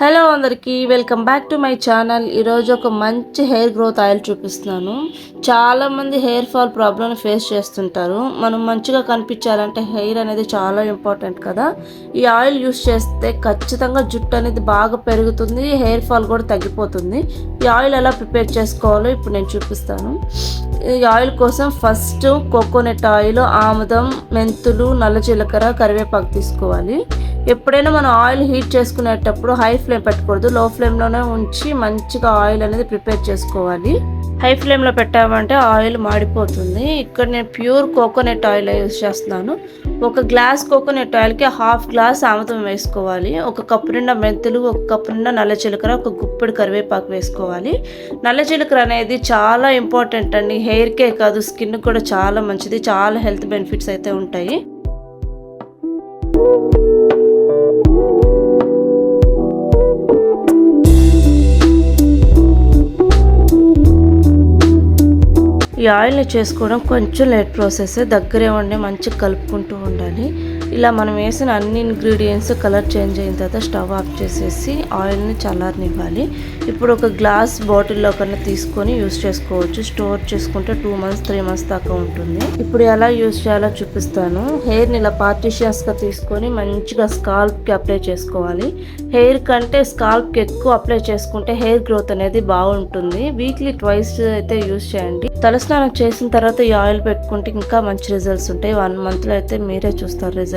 Hello అందరికీ welcome back to my channel. ఈరోజు ఒక మంచి హెయిర్ గ్రోత్ ఆయిల్ చూపిస్తున్నాను. చాలామంది హెయిర్ ఫాల్ ప్రాబ్లమ్ ఫేస్ చేస్తుంటారు. మనం మంచిగా కనిపించాలంటే హెయిర్ అనేది చాలా ఇంపార్టెంట్ కదా. ఈ ఆయిల్ యూస్ చేస్తే ఖచ్చితంగా జుట్టు అనేది బాగా పెరుగుతుంది హెయిర్ ఫాల్ కూడా తగ్గిపోతుంది. ఈ ఆయిల్ ఎలా ప్రిపేర్ చేసుకోవాలో ఇప్పుడు నేను చూపిస్తాను. ఈ ఆయిల్ కోసం ఫస్ట్ కోకోనట్ ఆయిల్ ఆముదం మెంతులు నల్ల జీలకర్ర కరివేపాకు తీసుకోవాలి. ఎప్పుడైనా మనం ఆయిల్ హీట్ చేసుకునేటప్పుడు హై ఫ్లేమ్ పెట్టకూడదు. లో ఫ్లేమ్లోనే ఉంచి మంచిగా ఆయిల్ అనేది ప్రిపేర్ చేసుకోవాలి. హై ఫ్లేమ్లో పెట్టామంటే ఆయిల్ మాడిపోతుంది. ఇక్కడ నేను ప్యూర్ కోకోనట్ ఆయిల్ యూస్ చేస్తున్నాను. ఒక గ్లాస్ కోకోనట్ ఆయిల్కి హాఫ్ గ్లాస్ ఆముదం వేసుకోవాలి. ఒక కప్పు నిండా మెంతులు ఒక కప్పు నిండా నల్ల జీలకర్ర ఒక గుప్పెడు కరివేపాకు వేసుకోవాలి. నల్ల జీలకర్ర అనేది చాలా ఇంపార్టెంట్ అండి. హెయిర్కే కాదు స్కిన్ కూడా చాలా మంచిది. చాలా హెల్త్ బెనిఫిట్స్ అయితే ఉంటాయి. ఈ ఆయిల్ని చేసుకోవడం కొంచెం లేట్ ప్రాసెస్ దగ్గరే ఉండి మంచిగా కలుపుకుంటూ ఉండాలి. ఇలా మనం వేసిన అన్ని ఇంగ్రీడియంట్స్ కలర్ చేంజ్ అయిన తర్వాత స్టవ్ ఆఫ్ చేసేసి ఆయిల్ని చల్లారనివ్వాలి. ఇప్పుడు ఒక గ్లాస్ బాటిల్లో కన్నా తీసుకొని యూస్ చేసుకోవచ్చు. స్టోర్ చేసుకుంటే టూ మంత్స్ త్రీ మంత్స్ దాకా ఉంటుంది. ఇప్పుడు ఎలా యూస్ చేయాలో చూపిస్తాను. హెయిర్ని ఇలా పార్టీషియన్స్గా తీసుకొని మంచిగా స్కాల్ప్కి అప్లై చేసుకోవాలి. హెయిర్ కంటే స్కాల్ప్కి ఎక్కువ అప్లై చేసుకుంటే హెయిర్ గ్రోత్ అనేది బాగుంటుంది. వీక్లీ ట్వైస్ అయితే యూస్ చేయండి. తలస్నానం చేసిన తర్వాత ఈ ఆయిల్ పెట్టుకుంటే ఇంకా మంచి రిజల్ట్స్ ఉంటాయి. వన్ మంత్లో అయితే మీరే చూస్తారు రిజల్ట్